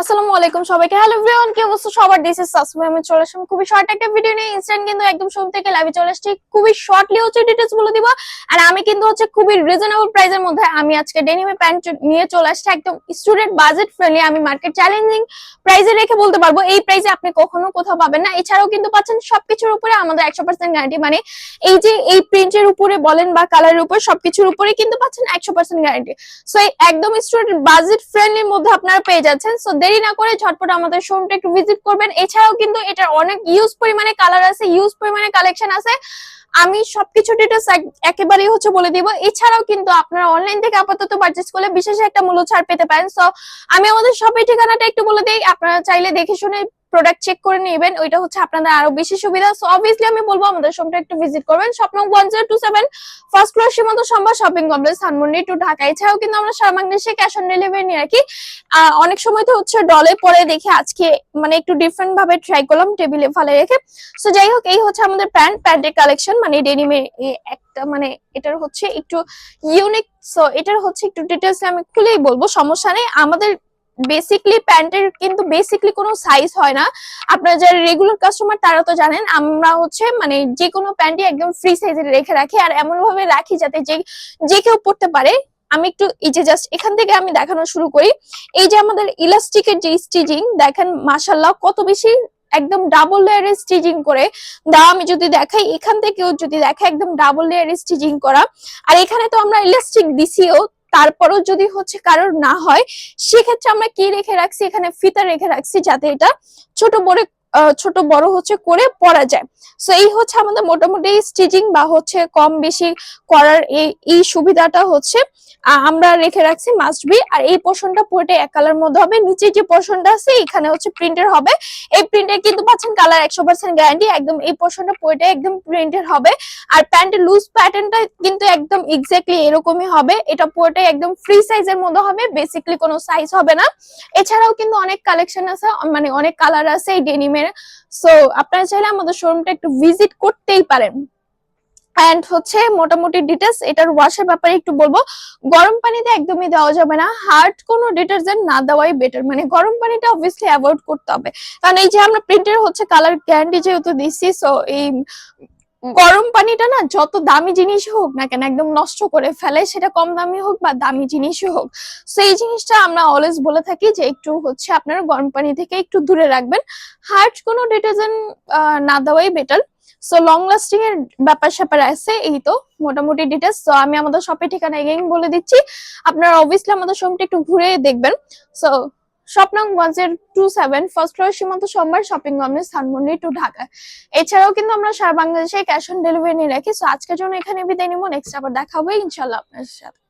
আসসালামু আলাইকুম সবাইকে। হ্যালো এভরিওয়ান কি অবস্থা? সবার দিস ইজ সাসমা আমি চলে আসলাম খুবই শর্ট একটা ভিডিও নিয়ে। ইনস্ট্যান্ট কিন্তু একদম থেকে লাইভে চলে আসছি। খুবই শর্টলি হচ্ছে বলে দিব। আর আমি কিন্তু হচ্ছে খুবই রিজনেবল প্রাইসের মধ্যে আমি আজকে ডেনিমে প্যান্ট নিয়ে চলে আসছি। একদম স্টুডেন্ট বাজেট ফ্রেন্ডলি আমি মার্কেট চ্যালেঞ্জিং প্রাইসে রেখে বলতে পারব। এই প্রাইসে আপনি কখনো কোথাও পাবেন না। এছাড়াও কিন্তু পাচ্ছেন সবকিছুর উপরে আমাদের একশো পার্সেন্ট গ্যারান্টি মানে এই যে এই প্রিন্টের উপরে বলেন বা কালারের উপরে সবকিছুর উপরে কিন্তু পাচ্ছেন একশো পার্সেন্ট গ্যারান্টি সো একদম স্টুডেন্ট বাজেট ফ্রেন্ডলির মধ্যে আপনারা পেয়ে যাচ্ছেন। সো দেরি না করে ঝটপট আমাদের শোরুমটা একটু ভিজিট করবেন। এছাড়াও কিন্তু এটার অনেক ইউজ পরিমাণে কালার আছে ইউজ পরিমাণে কালেকশন আছে। আমি সবকিছু ডিটেলস একেবারেই হচ্ছে বলে দিব। এছাড়াও কিন্তু আপনারা অনলাইন থেকে আপাতত পারচেস করলে বিশেষ একটা মূল্য ছাড় পেতে পারেন। সো আমি আমাদের শপের ঠিকানাটা একটু বলে দিই। আপনারা চাইলে দেখে শুনে প্রোডাক্ট চেক করে নেবেন, ওইটা হচ্ছে আপনাদের আরও বেশি সুবিধা। সো অবভিয়াসলি আমি বলব আমাদের শপটা একটু ভিজিট করবেন। Swapno one two seven first floor Shimanto Shambhar shopping complex Dhanmondi two Dhaka. এছাড়াও কিন্তু আমরা সারা বাংলাদেশে ক্যাশ অন ডেলিভারি নিয়ে রাখি। অনেক সময় তো হচ্ছে ডলে পরে দেখে আজকে মানে একটু ডিফারেন্ট ভাবে ট্রাই করলাম টেবিলে ফালে রেখে। সো যাই হোক, এই হচ্ছে আমাদের প্যান্ট প্যান্টের কালেকশন মানে ডেনিমের একটা মানে এটার হচ্ছে একটু ইউনিক সো এটার হচ্ছে একটু ডিটেলস আমি খুলেই বলব, সমস্যা নেই। আমাদের বেসিকলি প্যান্টের কিন্তু বেসিকলি কোনো সাইজ হয় না। আপনারা যারা রেগুলার কাস্টমার তারা তো জানেন, আমরা হচ্ছে মানে যে কোনো প্যান্টই একদম ফ্রি সাইজে রেখে রাখি আর এমন ভাবে রাখি যাতে যে যে কেউ পড়তে পারে। আমি একটু এই যে জাস্ট এখান থেকে আমি দেখানো শুরু করি। এই যে আমাদের ইলাস্টিকের যে স্টিচিং দেখেন মাশাল্লাহ কত বেশি একদম ডাবল লেয়ারের স্টিচিং করে। দাও আমি যদি দেখাই, এখান থেকেও যদি দেখা একদম ডাবল লেয়ারের স্টিচিং করা। আর এখানে তো আমরা ইলাস্টিক দিছিও তারপরও যদি হচ্ছে কারোর না হয়, সেক্ষেত্রে আমরা কি রেখে রাখছি? এখানে ফিতা রেখে রাখছি যাতে এটা ছোট বড় ছোট বড় হচ্ছে করে পরা যায়। সো এই হচ্ছে আমাদের মোটামুটি স্টিচিং বা হচ্ছে কম বেশি করার এই এই সুবিধাটা হচ্ছে আমরা রেখে রাখছি মাস্ট বি আর এই পোর্শনটা পুরোটাই এক কালার মধ্যে হবে। নিচে যে পোর্শনটা আছে, এখানে হচ্ছে প্রিন্টের হবে। এই প্রিন্টের কিন্তু পাচ্ছেন কালার একশো পার্সেন্ট গ্যারান্টি একদম এই পোর্শনটা পুরোটাই একদম প্রিন্টের হবে। আর প্যান্টের লুজ প্যাটার্নটা কিন্তু একদম এক্স্যাক্টলি এরকমই হবে। এটা পুরোটাই একদম ফ্রি সাইজের মধ্যে হবে। বেসিকলি কোনো সাইজ হবে না। এছাড়াও কিন্তু অনেক কালেকশন আছে মানে অনেক কালার আছে, এই ডেনিমের সো আপনারা চাইলে আমাদের শোরুমটা একটু ভিজিট করতেই পারেন। অ্যান্ড হচ্ছে মোটামুটি ডিটেলস এটার ওয়াশের ব্যাপারে একটু বলব। গরম পানিতে একদমই দেওয়া যাবে না। হার্ড কোনো ডিটারজেন্ট না দেওয়াই বেটার মানে গরম পানিটা অবভিয়াসলি অ্যাভয়েড করতে হবে। কারণ এই যে আমরা প্রিন্টের হচ্ছে কালার গ্যারান্টি যেহেতু দিচ্ছি সো এই গরম পানিটা না যত দামি জিনিস হোক না কেন, একদম নষ্ট করে ফেলে, সেটা কম দামি হোক বা দামি জিনিসই হোক সো এই জিনিসটা আমরা অলওয়েজ বলে থাকি যে একটু হচ্ছে আপনারা গরম পানি থেকে একটু দূরে রাখবেন। হার্ড কোনো ডিটারজেন্ট না দেওয়াই বেটার সো লং লাস্টিং এর ব্যাপার স্যাপার আছে, এই তো মোটামুটি ডিটেলস তো আমি আমাদের শপের ঠিকানা এগেইন বলে দিচ্ছি। আপনারা অবভিয়াসলি আমাদের শোরুমটা একটু ঘুরে দেখবেন। So Swapno one two seven first floor Shimanto Shambhar shopping complex Dhanmondi two Dhaka. এছাড়াও কিন্তু আমরা সারা বাংলাদেশে ক্যাশ অন ডেলিভারি নিয়ে রাখি। সো আজকের জন্য এখানে বিদায় নিব। নেক্সট আবার দেখা হবে ইনশাল্লাহ আপনার সাথে।